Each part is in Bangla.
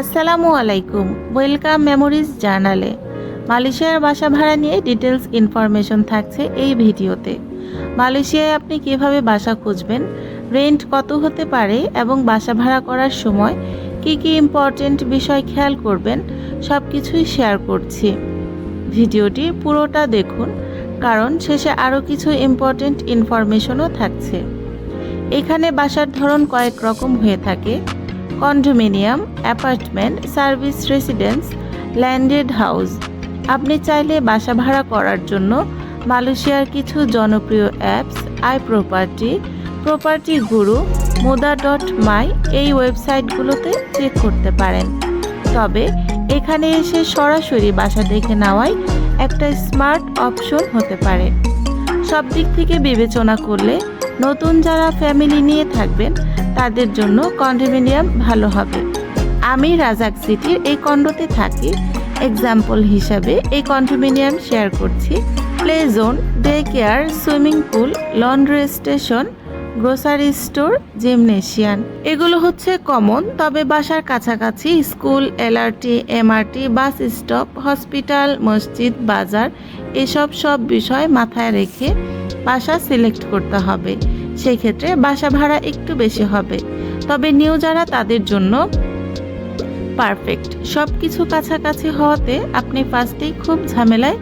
আসসালামু আলাইকুম। ওয়েলকাম মেমোরিজ জার্নালে মালয়েশিয়ার বাসা ভাড়া নিয়ে ডিটেলস ইনফরমেশন থাকছে এই ভিডিওতে। মালয়েশিয়ায় আপনি কীভাবে বাসা খুঁজবেন? রেন্ট কত হতে পারে এবং বাসা ভাড়া করার সময় কি কি ইম্পর্টেন্ট বিষয় খেয়াল করবেন? সব কিছুই শেয়ার করছি। ভিডিওটি পুরোটা দেখুন, কারণ শেষে আরও কিছু ইম্পর্টেন্ট ইনফরমেশনও থাকছে। এখানে বাসার ধরন কয়েক রকম হয়ে থাকে। Condominium, apartment, service residence, landed house. আপনি চাইলে বাসা ভাড়া করার জন্য মালয়েশিয়ার কিছু জনপ্রিয় apps, I property property Guru, মোদা dot মাই এই ওয়েবসাইটগুলোতে চেক করতে পারেন। তবে এখানে এসে সরাসরি বাসা দেখে নেওয়াই একটা স্মার্ট অপশন হতে পারে। সব দিক থেকে বিবেচনা করলে নতুন যারা ফ্যামিলি নিয়ে থাকবেন তাদের জন্য কন্ডোমিনিয়াম ভালো হবে। আমি রাজাক সিটির এই কন্ডোতে থাকি। এক্সাম্পল হিসাবে এই কন্ডোমিনিয়াম শেয়ার করছি। Play zone day care swimming pool laundry station grocery store gymnasium এগুলো হচ্ছে কমন তবে বাসার কাছাকাছি school, LRT, MRT, bus stop hospital মসজিদ, বাজার, এসব সব বিষয় মাথায় রেখে বাসা সিলেক্ট করতে হবে। সেক্ষেত্রে বাসা ভাড়া একটু বেশি হবে। তবে নিউ যারা তাদের জন্য পারফেক্ট সব কিছু কাছাকাছি হওয়াতে আপনি ফার্স্টেই খুব ঝামেলায়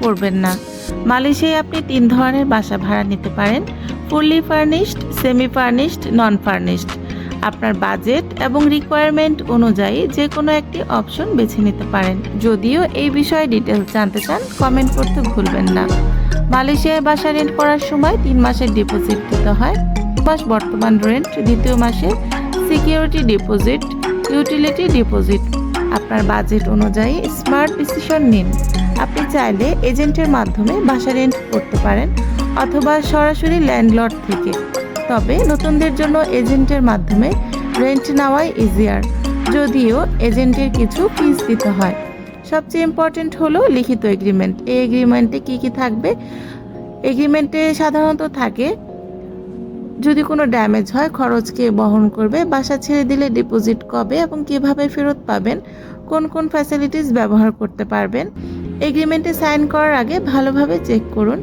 পড়বেন না। মালয়েশিয়ায় আপনি তিন ধরনের বাসা ভাড়া নিতে পারেন। Fully furnished semi furnished non furnished আপনার বাজেট এবং রিকোয়ারমেন্ট অনুযায়ী যে কোনো একটি অপশন বেছে নিতে পারেন। যদিও এই বিষয়ে ডিটেলস জানতে চান কমেন্ট করতে ভুলবেন না। মালয়েশিয়ায় বাসা রেন্ট করার সময় তিন মাসের ডিপোজিট দিতে হয়। মাস বর্তমান রেন্ট দ্বিতীয় মাসে সিকিউরিটি ডিপোজিট ইউটিলিটি ডিপোজিট আপনার বাজেট অনুযায়ী স্মার্ট ডিসিশন নিন। আপনি চাইলে এজেন্টের মাধ্যমে বাসা রেন্ট করতে পারেন, অথবা সরাসরি ল্যান্ডলর্ড থেকে। তবে নতুনদের জন্য এজেন্টের মাধ্যমে রেন্ট নেওয়াই ইজিয়ার যদিও এজেন্টের কিছু ফিস দিতে হয়। সবচেয়ে ইম্পর্টেন্ট হলো লিখিত এগ্রিমেন্ট এই এগ্রিমেন্টে কি কি থাকবে? এগ্রিমেন্টে সাধারণত থাকে, যদি কোনো ড্যামেজ হয়, খরচ কে বহন করবে, বাসা ছেড়ে দিলে ডিপোজিট কবে এবং কীভাবে ফেরত পাবেন, কোন কোন ফ্যাসিলিটিস ব্যবহার করতে পারবেন। এগ্রিমেন্টে সাইন করার আগে ভালোভাবে চেক করুন।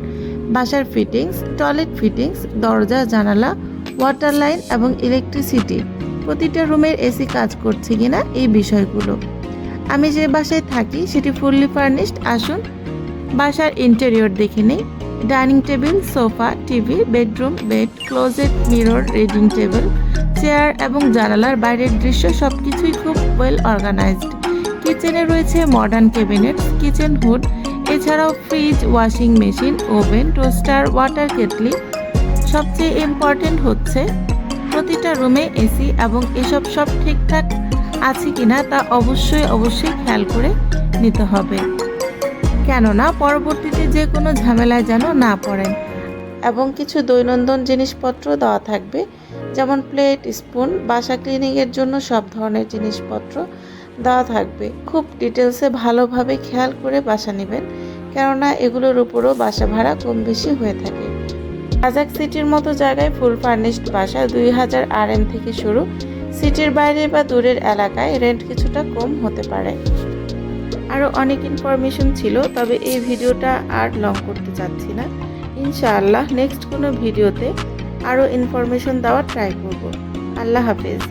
বাসার ফিটিংস টয়লেট ফিটিংস দরজা, জানালা ওয়াটার লাইন এবং ইলেকট্রিসিটি প্রতিটা রুমের এসি কাজ করছে কিনা এই বিষয়গুলো। আমি যে বাসায় থাকি, সেটি ফুললি ফার্নিশড আসুন, বাসার ইন্টেরিয়র দেখে নেই। Dining table, sofa, TV, bedroom, bed closet mirror reading table chair এবং জানালার বাইরের দৃশ্য সব কিছুই খুব ওয়েল অর্গানাইজড কিচেনে রয়েছে মডার্ন ক্যাবিনেট কিচেন হুড এছাড়াও fridge washing machine oven toaster water kettle সবচেয়ে ইম্পর্টেন্ট হচ্ছে প্রতিটা রুমে এসি এবং এসব সব ঠিকঠাক আছে কিনা তা অবশ্যই অবশ্যই খেয়াল করে নিতে হবে। কেননা পরবর্তীতে যে কোনো ঝামেলায় যেন না পড়েন এবং কিছু দৈনন্দিন জিনিসপত্র দেওয়া থাকবে, যেমন প্লেট স্পুন বাসা ক্লিনিংয়ের জন্য সব ধরনের জিনিসপত্র দেওয়া থাকবে। খুব ডিটেলসে ভালোভাবে খেয়াল করে বাসা নেবেন, কেননা এগুলোর উপরও বাসা ভাড়া কম বেশি হয়ে থাকে। কাজাক সিটির মতো জায়গায় ফুল ফার্নিশড বাসা দুই হাজার আর এম থেকে শুরু। সিটির বাইরে বা দূরের এলাকায় রেন্ট কিছুটা কম হতে পারে। আরও অনেক ইনফরমেশন ছিল, তবে এই ভিডিওটা আর লং করতে চাচ্ছি না। ইনশাআল্লাহ নেক্সট কোনো ভিডিওতে আরও ইনফরমেশন দেওয়ার ট্রাই করব। আল্লাহ হাফেজ।